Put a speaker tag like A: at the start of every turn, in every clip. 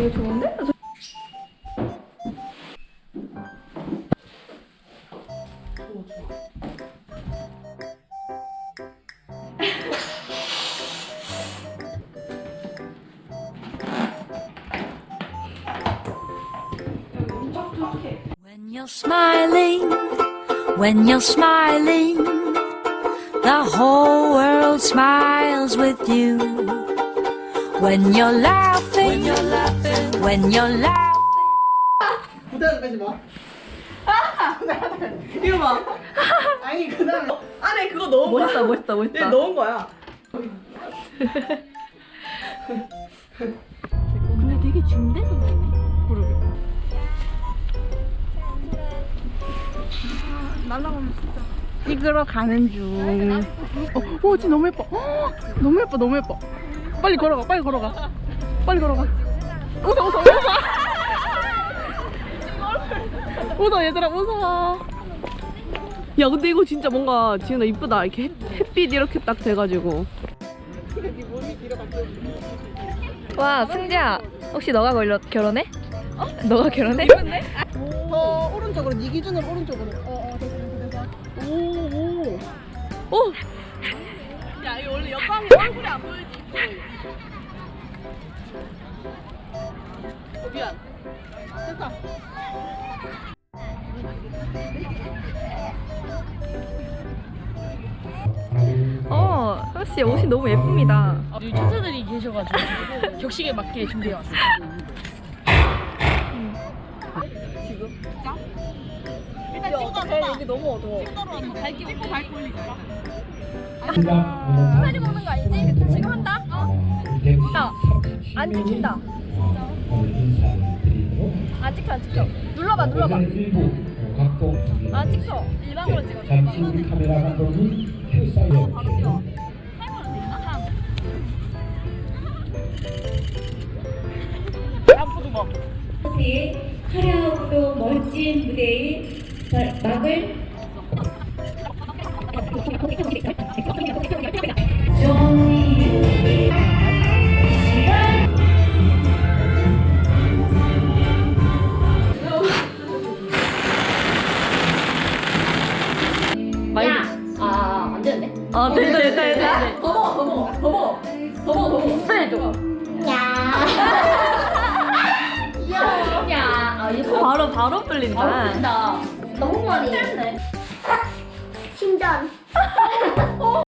A: 되게 좋은데? When you're smiling when you're smiling, the whole world smiles with you. When you're laughing, when you're laughing, when you're laughing.
B: 부담 빼지 마.
C: 이거 봐.
B: 아니 그 다음에
C: 안에 그거 넣은 거야.
D: 멋있다 멋있다 멋있다
C: 얘 넣은 거야.
D: 근데 되게 중대 선생님
B: 찍으러 가는 중. 어, 오, 진짜 너무 예뻐. 어, 너무 예뻐, 너무 예뻐. 빨리 걸어가, 빨리 걸어가. 빨리 걸어가. 웃어, 웃어, 웃어. 웃어, 얘들아, 웃어.
D: 야 근데 이거 진짜 뭔가 지은아 이쁘다 이렇게 햇, 햇빛 이렇게 딱 돼가지고 와 승재야 혹시 너가 걸려, 결혼해? 어? 너가 결혼해?
B: 더 오른쪽으로, 네 기준으로 오른쪽으로. 어, 어, 됐어, 됐어, 됐어. 오, 오.
D: 오!
C: 야 이거 원래 역광이 얼굴이 안 보이지. 어, 미안.
B: 됐다.
D: 어 혹시 옷이 너무 예쁩니다
C: 여기 천사들이 계셔가지고 격식에 맞게 준비해 왔어. 일단 찍어 여기 너무 어두워. 밝게 찍고 밝고 올리자.
D: 사진 먹는 거 아니지? 지금 한다? 어? 야, 안 찍힌다. 안 찍혀 안 찍혀. 눌러봐 눌러봐. 안 찍혀. 일반으로 찍어
E: 잠시 우리 카메라
D: 바로 찍어.
C: 한 포도 막.
F: 뒤에 화려하고 멋진 무대의 막을 아, 안 되는데?
D: 아 됐다 됐다 됐다
F: 더 먹어, 더 먹어, 더 먹어. 더 먹어, 더 먹어.
D: 줘
F: 야, 아, 이거
D: 바로 바로 끌린다.
F: 바로 다. 너무 많이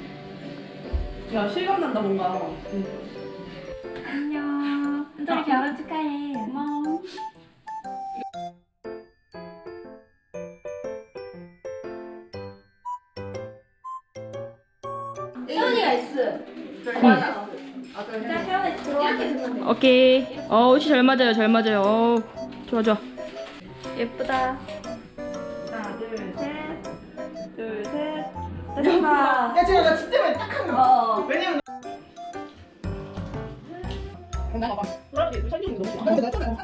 C: 야 실감 난다 뭔가.
D: 안녕
F: 은솔이 결혼 축하해. 고마워. 태연이가 S. 맞아. 자, 태연이 들어와. 이렇게 듣는데.
D: 오케이 어 옷이 잘 맞아요 잘 맞아요 어 좋아 좋아 예쁘다
C: 하나 둘 셋.
D: 둘셋
C: 됐다.
B: 야, 제가 나 진짜 딱한 거.
C: 어.
B: 왜냐면. 나 봐봐.
C: 그러게 설명이 너무 좋아.
B: 근데 나잖아.